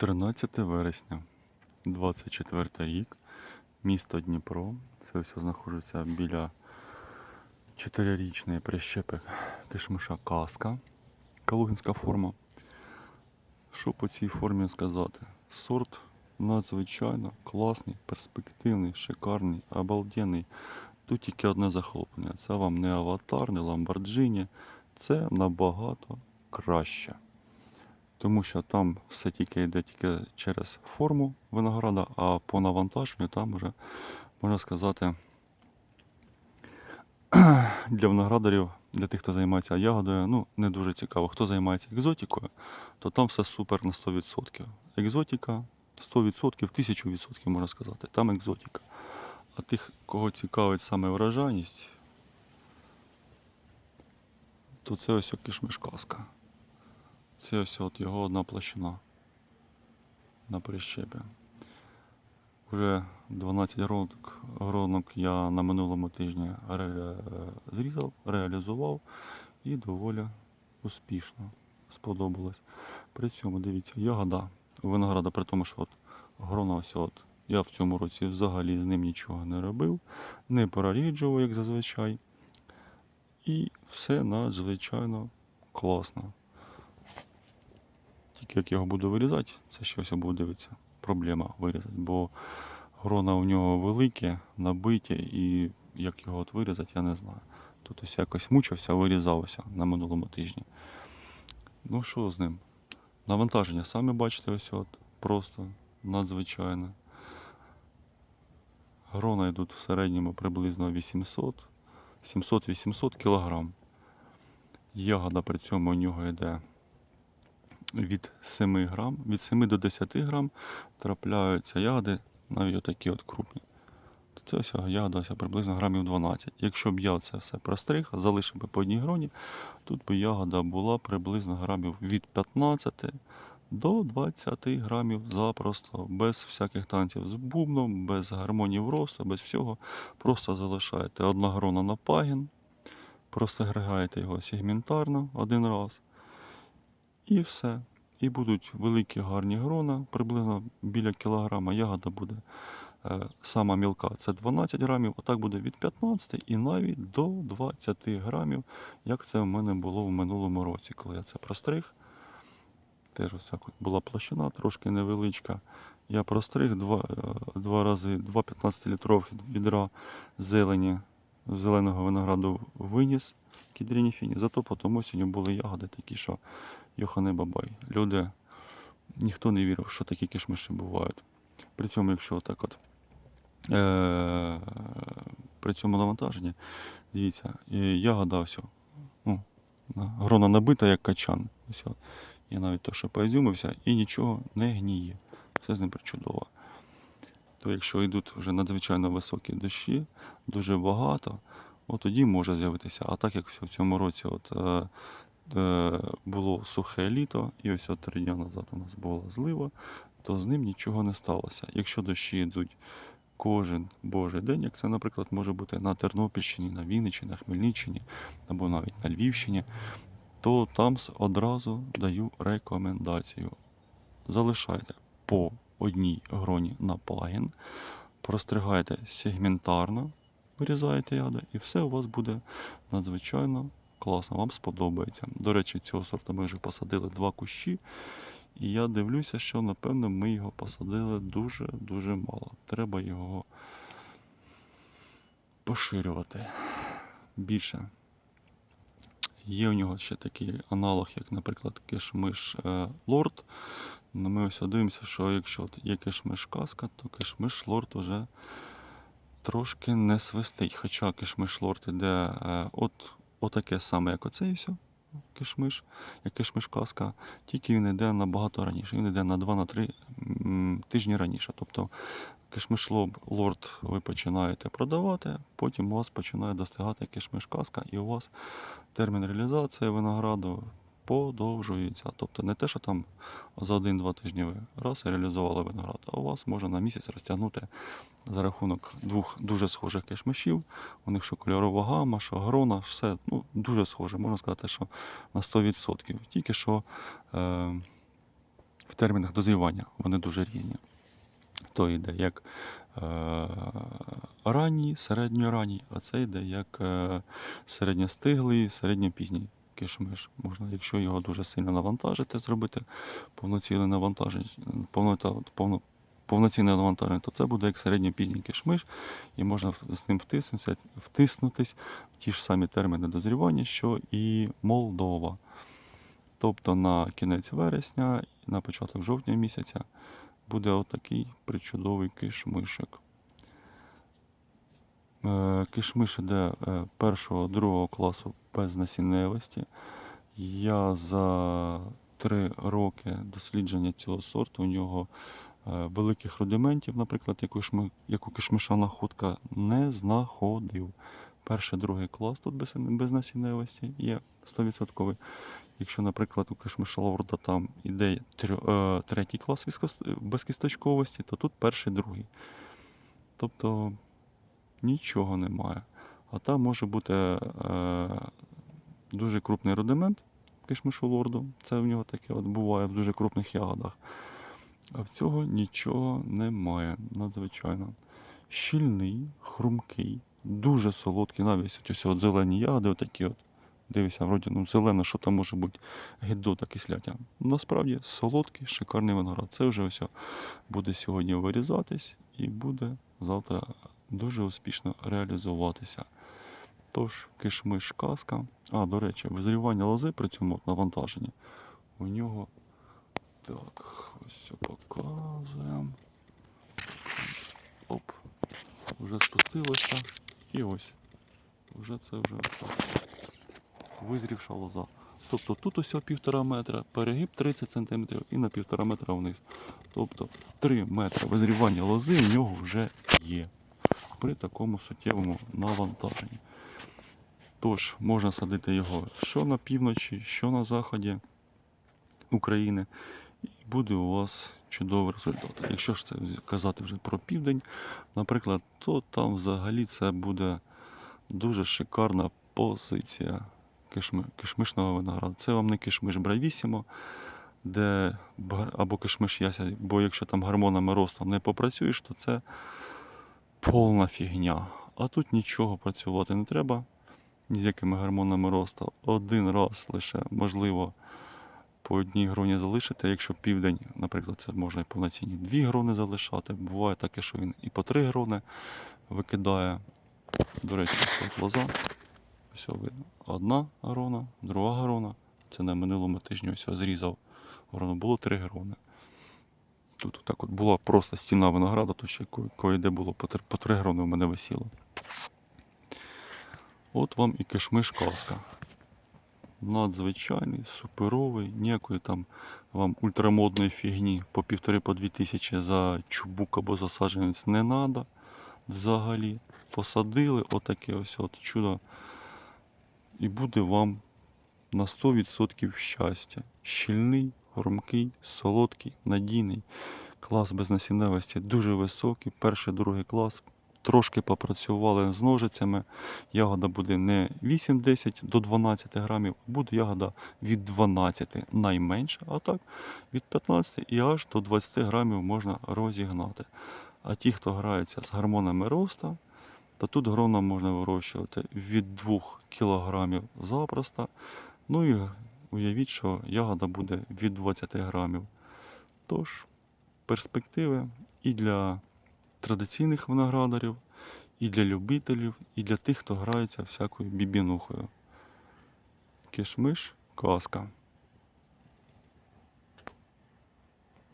13 вересня, 24 рік, місто Дніпро. Це все знаходиться біля 4-річної прищепи кишмиша Каска, калугінська форма. Що по цій формі сказати? Сорт надзвичайно класний, перспективний, шикарний, обалденний. Тут тільки одне захоплення. Це вам не аватар, не Ламборджині. Це набагато краще. Тому що там все тільки йде тільки через форму винограда, а по навантаженню там вже, можна сказати, для виноградарів, для тих, хто займається ягодою, ну, не дуже цікаво. Хто займається екзотикою, то там все супер на 100%. Екзотика 100%, 1000% можна сказати. Там екзотика. А тих, кого цікавить саме врожайність, то це ось кишмиш казка. Це ось от його одна площина на прищепі. Уже 12 гронок, гронок я на минулому тижні ре, зрізав, реалізував і доволі успішно сподобалось. При цьому дивіться, ягода винограда, при тому, що от грона ось от. Я в цьому році взагалі з ним нічого не робив, не проріджував, як зазвичай. І все надзвичайно класно. Тільки як його буду вирізати, це ще ось буде дивитися. Проблема вирізати, бо грона у нього великі, набиті, і як його от вирізати, я не знаю. Тут ось якось мучився, вирізався на минулому тижні. Ну що з ним? Навантаження, самі бачите, ось от, просто надзвичайне. Грона йдуть в середньому приблизно 800, 700-800 кілограм. Ягода при цьому у нього йде від 7 грам, від 7 до 10 грам трапляються ягоди, навіть отакі от крупні. Це ось ягода ось приблизно грамів 12. Якщо б я це все простриг, залишив би по одній гроні, тут би ягода була приблизно грамів від 15 до 20 грамів запросто, без всяких танців з бубном, без гармонів росту, без всього. Просто залишаєте одна грона на пагін, простегригаєте його сегментарно один раз. І все. І будуть великі гарні грона, приблизно біля кілограма. Ягода буде е, сама мілка, це 12 грамів, а так буде від 15 і навіть до 20 грамів, як це в мене було в минулому році, коли я це простриг. Теж ось так була площина, трошки невеличка. Я простриг два, е, два рази, два 15-літрових відра зелені, зеленого винограду виніс кідріні фіні. Зато потім осінню були ягоди такі, що Йохане Бабай. Люди, ніхто не вірив, що такі кишмиші бувають. При цьому, якщо так от е- при цьому навантаженні, дивіться, ягода все, ну, грона набита, як качан. Ось. Я навіть то, що поізюмився, і нічого не гніє. Все з ним причудово. То якщо йдуть вже надзвичайно високі дощі, дуже багато, от тоді може з'явитися. А так як в цьому році от, е, е, було сухе літо, і ось от три дні назад у нас була злива, то з ним нічого не сталося. Якщо дощі йдуть кожен божий день, як це, наприклад, може бути на Тернопільщині, на Вінниччині, на Хмельниччині або навіть на Львівщині, то там одразу даю рекомендацію. Залишайте по одній гроні на пагін, простригайте сегментарно, вирізаєте яда, і все у вас буде надзвичайно класно, вам сподобається. До речі, цього сорту ми вже посадили два кущі, і я дивлюся, що напевно ми його посадили дуже-дуже мало. Треба його поширювати більше. Є у нього ще такий аналог, як, наприклад, кишмиш е, лорд. Ну, Ми ось дивимося, що якщо є кишмиш каска, то кишмиш лорд вже трошки не свистить. Хоча кишмиш лорд іде е, от, отаке саме, як оцей все. Кишмиш, як кишмиш каска, тільки він йде набагато раніше. Він йде на 2-3 тижні раніше. Тобто кишмиш лорд ви починаєте продавати, потім у вас починає достигати кишмиш каска, і у вас термін реалізації винограду подовжується. Тобто не те, що там за один-два тижні ви раз реалізували виноград, а у вас може на місяць розтягнути за рахунок двох дуже схожих кишмишів. У них що кольорова гама, що грона, все ну, дуже схоже. Можна сказати, що на 100%. Тільки що е, в термінах дозрівання вони дуже різні. То йде як е, ранній, середньоранній, а це йде як е, середньостиглий, середньопізній кишмиш. Можна, якщо його дуже сильно навантажити, зробити повноцінне навантаження, повнота- повно, повноцінне навантаження, то це буде як середньопізній кишмиш, і можна з ним втиснутися, втиснутись в ті ж самі терміни дозрівання, що і Молдова. Тобто на кінець вересня на початок жовтня місяця буде отакий причудовий кишмишик. Е, Кишмиш іде е, першого, другого класу без насінневості. Я за три роки дослідження цього сорту у нього е, великих рудиментів, наприклад, як у, шми, як у кишмиша не знаходив. Перший, другий клас тут без, без насінневості є 100%. Якщо, наприклад, у кишмиша лорда там іде трьо- е, третій клас безкісточковості, то тут перший, другий. Тобто нічого немає. А там може бути е, дуже крупний рудимент кишмишу лорду. Це в нього таке от буває в дуже крупних ягодах. А в цього нічого немає. Надзвичайно. Щільний, хрумкий, дуже солодкий, навіть ось от зелені ягоди, отакі от. Дивися, вроді, ну зелено, що там може бути гідота кисляття. Насправді солодкий, шикарний виноград. Це вже ось буде сьогодні вирізатись і буде завтра дуже успішно реалізуватися. Тож, кишмиш казка. А, до речі, визрівання лози при цьому навантаженні. У нього. Так, ось показуємо. Оп. Вже спустилося. І ось. Вже це вже визрівша лоза. Тобто тут ось півтора метра, перегиб 30 см і на півтора метра вниз. Тобто 3 метри визрівання лози в нього вже є при такому суттєвому навантаженні. Тож можна садити його що на півночі, що на заході України, і буде у вас чудовий результат. Якщо ж це казати вже про південь, наприклад, то там взагалі це буде дуже шикарна позиція кишми, кишмишного винограду. Це вам не кишмиш бравісімо, де або кишмиш яся, бо якщо там гормонами росту не попрацюєш, то це повна фігня. А тут нічого працювати не треба ні з якими гормонами росту. Один раз лише можливо по одній гроні залишити. Якщо південь, наприклад, це можна і повноцінні дві грони залишати. Буває таке, що він і по три грони викидає. До речі, ось лоза. Все видно. Одна грона, друга грона. Це на минулому тижні ось зрізав грону. Було три грони. Тут так от була просто стіна винограду, то ще ко- кое-де було по три грони в мене висіло. От вам і кишмиш казка. Надзвичайний, суперовий, ніякої там вам ультрамодної фігні по півтори по дві тисячі за чубук або за саджанець не треба взагалі. Посадили отаке ось от чудо. І буде вам на 100% щастя. Щільний, громкий, солодкий, надійний. Клас безнасінневості дуже високий. Перший, другий клас. Трошки попрацювали з ножицями. Ягода буде не 8-10 до 12 грамів, буде ягода від 12 найменше, а так від 15 і аж до 20 грамів можна розігнати. А ті, хто грається з гормонами росту, то тут грона можна вирощувати від 2 кг запросто. Ну і уявіть, що ягода буде від 20 грамів. Тож, перспективи і для традиційних виноградарів, і для любителів, і для тих, хто грається всякою бібінухою. Кишмиш казка.